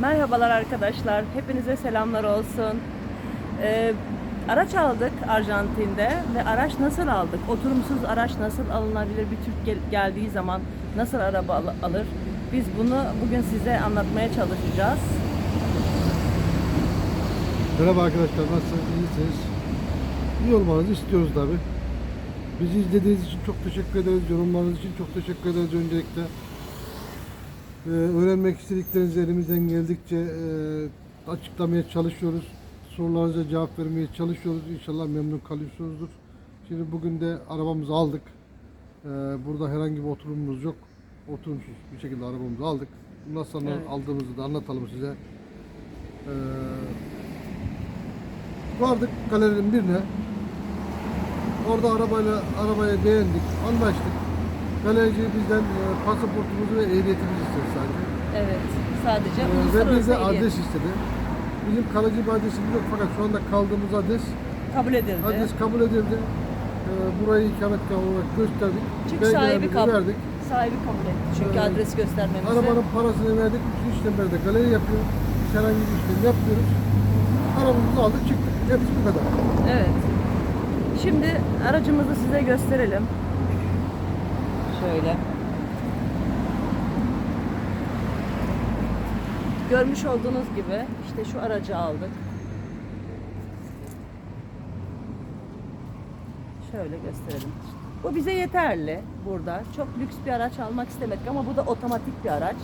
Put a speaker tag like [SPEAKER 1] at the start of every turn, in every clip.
[SPEAKER 1] Merhabalar arkadaşlar. Hepinize selamlar olsun. Ee, araç aldık Arjantin'de ve araç nasıl aldık? Oturumsuz araç nasıl alınabilir? Bir Türk gel- geldiği zaman nasıl araba al- alır? Biz bunu bugün size anlatmaya çalışacağız.
[SPEAKER 2] Merhaba arkadaşlar, nasılsınız? İyisiniz? İyi olmanızı istiyoruz tabi. Bizi izlediğiniz için çok teşekkür ederiz. Yorumlarınız için çok teşekkür ederiz öncelikle. Ee, öğrenmek istediklerinizi elimizden geldikçe e, açıklamaya çalışıyoruz. Sorularınıza cevap vermeye çalışıyoruz. İnşallah memnun kalıyorsunuzdur. Şimdi bugün de arabamızı aldık. Ee, burada herhangi bir oturumumuz yok. Oturumsuz bir şekilde arabamızı aldık. Nasıl
[SPEAKER 1] Evet.
[SPEAKER 2] aldığımızı da anlatalım size. Ee, Vardık galerinin birine. Orada arabayla arabayı beğendik, anlaştık. Galerici bizden e, pasaportumuzu ve ehliyetimizi istedi sadece.
[SPEAKER 1] Evet. Sadece
[SPEAKER 2] E, ve
[SPEAKER 1] uluslararası
[SPEAKER 2] bize
[SPEAKER 1] ehliyet
[SPEAKER 2] adres istedi. Bizim kalıcı bir adresimiz yok fakat şu anda kaldığımız adres
[SPEAKER 1] kabul edildi.
[SPEAKER 2] adres kabul edildi. E, burayı ikametgah olarak gösterdik.
[SPEAKER 1] Çünkü sahibi
[SPEAKER 2] Belgelerimizi
[SPEAKER 1] kabul
[SPEAKER 2] verdik.
[SPEAKER 1] Sahibi kabul etti. Çünkü
[SPEAKER 2] Evet.
[SPEAKER 1] adres göstermemizi.
[SPEAKER 2] Arabanın parasını verdik. Bütün işlemleri de galeri yapıyor. Biz herhangi bir işlem yapmıyoruz. Arabamızı aldık çıktık. Hepsi bu kadar.
[SPEAKER 1] Evet. Şimdi aracımızı size gösterelim. Şöyle. Görmüş olduğunuz gibi işte şu aracı aldık. Şöyle gösterelim. Bu bize yeterli burada. Çok lüks bir araç almak istemedik ama bu da otomatik bir araç.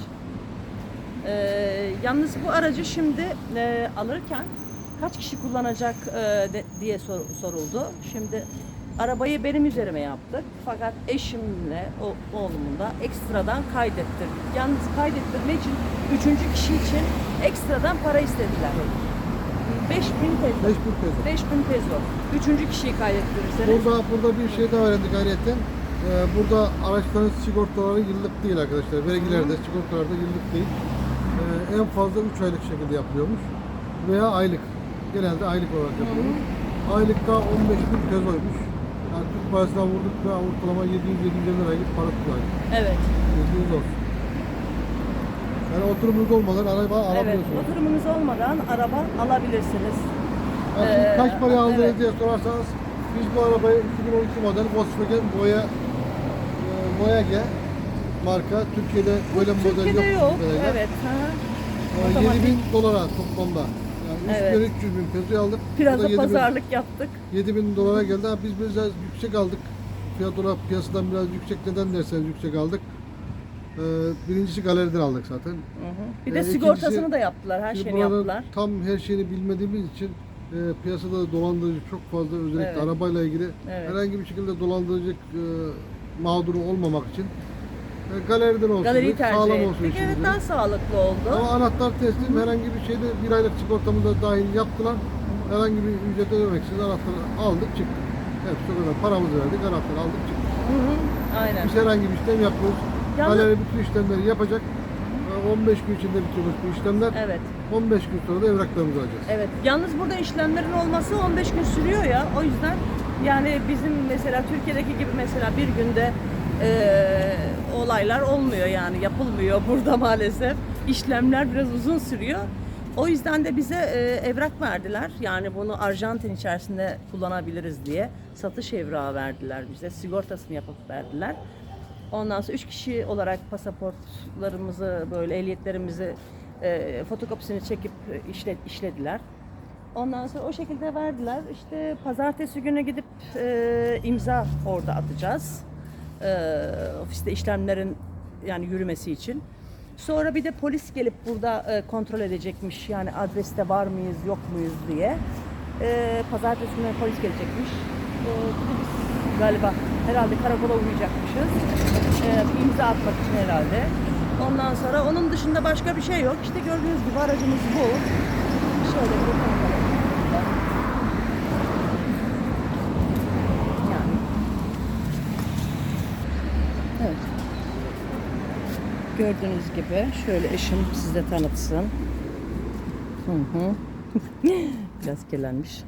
[SPEAKER 1] Ee, yalnız bu aracı şimdi e, alırken kaç kişi kullanacak e, de- diye sor- soruldu. Şimdi arabayı benim üzerime yaptık. Fakat eşimle o, oğlumun da ekstradan kaydettirdik. Yalnız kaydettirme için üçüncü kişi için ekstradan para istediler. 5000 peso.
[SPEAKER 2] 5000 peso.
[SPEAKER 1] 5000 peso. Üçüncü kişiyi kaydettirirseniz.
[SPEAKER 2] Burada burada bir şey daha öğrendik ayrıca. Ee, burada araçların sigortaları yıllık değil arkadaşlar. Vergilerde, sigortalarda yıllık değil. Ee, en fazla 3 aylık şekilde yapılıyormuş. Veya aylık. Genelde aylık olarak yapılıyor. Aylıkta 15 bin pesoymuş. Yani Türk parasına vurduk ve ortalama 700-750 lira gibi para tutuyor.
[SPEAKER 1] Evet.
[SPEAKER 2] 700 olsun. Yani oturumunuz olmadan araba
[SPEAKER 1] Evet.
[SPEAKER 2] alabiliyorsunuz.
[SPEAKER 1] Oturumunuz olmadan araba alabilirsiniz.
[SPEAKER 2] Yani
[SPEAKER 1] Ee,
[SPEAKER 2] kaç paraya aldınız
[SPEAKER 1] evet.
[SPEAKER 2] diye sorarsanız biz bu arabayı 2012 model Volkswagen Boya e, Voyage marka Türkiye'de böyle model
[SPEAKER 1] Türkiye'de
[SPEAKER 2] yok.
[SPEAKER 1] yok.
[SPEAKER 2] Böyle.
[SPEAKER 1] Evet. hı hı.
[SPEAKER 2] E,
[SPEAKER 1] Otomatik.
[SPEAKER 2] 7 bin dolara toplamda.
[SPEAKER 1] Evet.
[SPEAKER 2] 3 bin 300 bin peso aldık.
[SPEAKER 1] Biraz
[SPEAKER 2] Bu
[SPEAKER 1] da
[SPEAKER 2] yedi bin-
[SPEAKER 1] pazarlık yaptık.
[SPEAKER 2] 7 bin dolara geldi ama biz biraz yüksek aldık. Fiyat olarak piyasadan biraz yüksek neden derseniz yüksek aldık. E, birincisi galeriden aldık zaten.
[SPEAKER 1] Hı hı. Bir
[SPEAKER 2] Ee,
[SPEAKER 1] de
[SPEAKER 2] ikincisi-
[SPEAKER 1] sigortasını da yaptılar. Her şeyini yaptılar.
[SPEAKER 2] Tam her şeyini bilmediğimiz için e, piyasada da dolandırıcı çok fazla özellikle
[SPEAKER 1] Evet.
[SPEAKER 2] arabayla ilgili
[SPEAKER 1] Evet.
[SPEAKER 2] herhangi bir şekilde dolandırıcı e, mağduru olmamak için galeriden olsun,
[SPEAKER 1] Galeriyi tercih
[SPEAKER 2] sağlam
[SPEAKER 1] ettik.
[SPEAKER 2] olsun
[SPEAKER 1] Evet daha sağlıklı oldu.
[SPEAKER 2] Ama anahtar teslim herhangi bir şeyde bir aylık sigortamıza dahil yaptılar. Herhangi bir ücret ödemeksiz anahtarı aldık çıktık. Hepsi o kadar. Paramızı verdik, anahtarı aldık çıktık.
[SPEAKER 1] Hı hı. Aynen.
[SPEAKER 2] Biz herhangi bir işlem yapmıyoruz.
[SPEAKER 1] Yalnız-
[SPEAKER 2] Galeri bütün işlemleri yapacak. E, 15 gün içinde bitiriyoruz bu işlemler.
[SPEAKER 1] Evet.
[SPEAKER 2] 15 gün sonra da evraklarımızı alacağız.
[SPEAKER 1] Evet. Yalnız burada işlemlerin olması 15 gün sürüyor ya. O yüzden yani bizim mesela Türkiye'deki gibi mesela bir günde eee, olaylar olmuyor yani yapılmıyor burada maalesef. İşlemler biraz uzun sürüyor. O yüzden de bize eee, evrak verdiler. Yani bunu Arjantin içerisinde kullanabiliriz diye satış evrağı verdiler bize. Sigortasını yapıp verdiler. Ondan sonra üç kişi olarak pasaportlarımızı böyle ehliyetlerimizi e, fotokopisini çekip e, işle, işlediler. Ondan sonra o şekilde verdiler. İşte pazartesi günü gidip e, imza orada atacağız. E, ofiste işlemlerin yani yürümesi için. Sonra bir de polis gelip burada e, kontrol edecekmiş. Yani adreste var mıyız, yok muyuz diye. E, pazartesi günü polis gelecekmiş. E, galiba herhalde karakola uğrayacakmışız. E, imza atmak için herhalde. Ondan sonra onun dışında başka bir şey yok. İşte gördüğünüz gibi aracımız bu. Şöyle bir. Yani. Evet. Gördüğünüz gibi şöyle eşim size tanıtsın. Hı hı. Biraz kirlenmiş.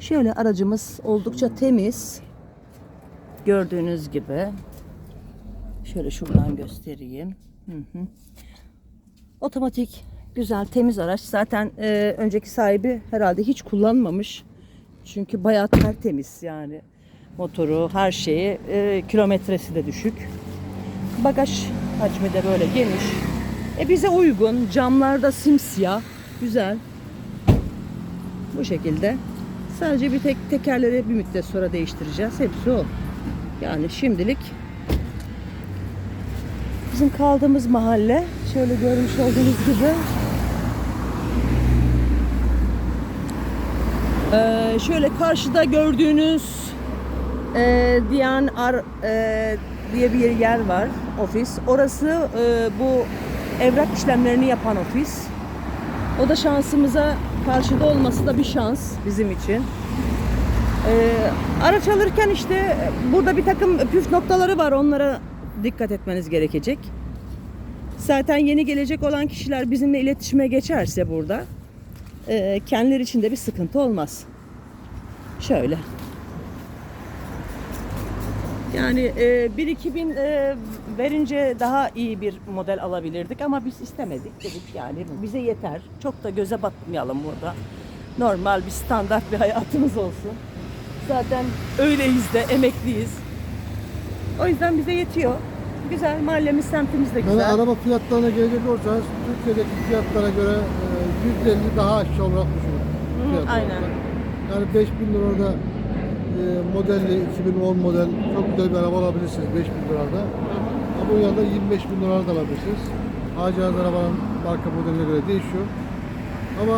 [SPEAKER 1] Şöyle aracımız oldukça temiz. Gördüğünüz gibi. Şöyle şuradan göstereyim. Hı hı. Otomatik Güzel, temiz araç. Zaten e, önceki sahibi herhalde hiç kullanmamış. Çünkü bayağı tertemiz yani. Motoru, her şeyi, e, kilometresi de düşük. Bagaj hacmi de böyle geniş. E bize uygun. Camlar da simsiyah. Güzel. Bu şekilde. Sadece bir tek tekerleri bir müddet sonra değiştireceğiz. Hepsi o. Yani şimdilik bizim kaldığımız mahalle şöyle görmüş olduğunuz gibi Ee, şöyle karşıda gördüğünüz e, Diyan Ar e, diye bir yer var ofis. Orası e, bu evrak işlemlerini yapan ofis. O da şansımıza karşıda olması da bir şans bizim için. Ee, araç alırken işte e, burada bir takım püf noktaları var. Onlara dikkat etmeniz gerekecek. Zaten yeni gelecek olan kişiler bizimle iletişime geçerse burada e, kendileri için de bir sıkıntı olmaz. Şöyle. Yani e, 1-2 bin e, verince daha iyi bir model alabilirdik ama biz istemedik dedik yani bize yeter. Çok da göze batmayalım burada. Normal bir standart bir hayatımız olsun. Zaten öyleyiz de emekliyiz. O yüzden bize yetiyor. Güzel mahallemiz semtimiz de
[SPEAKER 2] Yani
[SPEAKER 1] güzel.
[SPEAKER 2] araba fiyatlarına gelecek olursanız Türkiye'deki fiyatlara göre e, %50 daha aşağı olarak düşünün.
[SPEAKER 1] Hı, aynen.
[SPEAKER 2] Yani 5000 lirada e, modelli 2010 model çok güzel bir araba alabilirsiniz 5000 lirada. Ama bunun yanında 25 bin lirada da alabilirsiniz. Alacağınız arabanın marka modeline göre değişiyor. Ama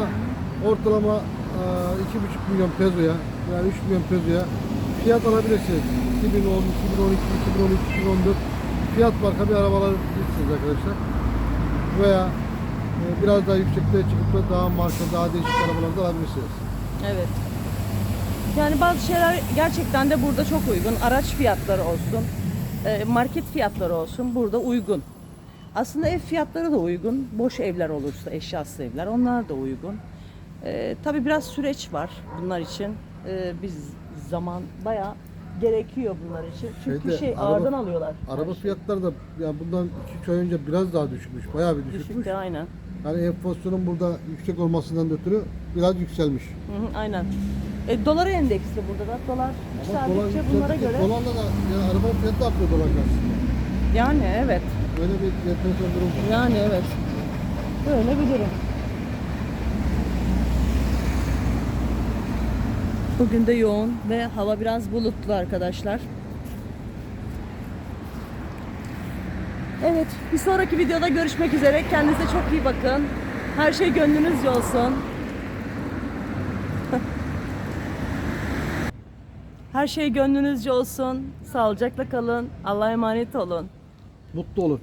[SPEAKER 2] ortalama e, 2,5 milyon pezoya yani 3 milyon pezoya fiyat alabilirsiniz. 2010, 2012, 2013, 2014 fiyat marka bir araba alabilirsiniz arkadaşlar. Veya e, biraz daha yükseklere çıkıp da daha marka, daha değişik arabalar da alabilirsiniz.
[SPEAKER 1] Evet. Yani bazı şeyler gerçekten de burada çok uygun. Araç fiyatları olsun, e, market fiyatları olsun burada uygun. Aslında ev fiyatları da uygun. Boş evler olursa, eşyasız evler onlar da uygun. E, tabii biraz süreç var bunlar için. E, biz zaman bayağı gerekiyor bunlar için. Çünkü
[SPEAKER 2] Şeyde,
[SPEAKER 1] şey
[SPEAKER 2] araba-
[SPEAKER 1] ağırdan alıyorlar.
[SPEAKER 2] Araba fiyatları da yani bundan 2-3 ay önce biraz daha düşmüş. Bayağı bir düşükmüş.
[SPEAKER 1] Düşükte aynen.
[SPEAKER 2] Yani enflasyonun burada yüksek olmasından ötürü biraz yükselmiş.
[SPEAKER 1] Hı hı, aynen. E, dolar endeksli burada da. Dolar
[SPEAKER 2] Ama dolar
[SPEAKER 1] yükseldikçe bunlara göre.
[SPEAKER 2] Dolarla da yani araba fiyatı da artıyor dolar karşısında.
[SPEAKER 1] Yani evet.
[SPEAKER 2] Böyle bir enteresan durum var.
[SPEAKER 1] Yani evet. Böyle bir durum. Bugün de yoğun ve hava biraz bulutlu arkadaşlar. Evet, bir sonraki videoda görüşmek üzere. Kendinize çok iyi bakın. Her şey gönlünüzce olsun. Her şey gönlünüzce olsun. Sağlıcakla kalın. Allah'a emanet olun.
[SPEAKER 2] Mutlu olun.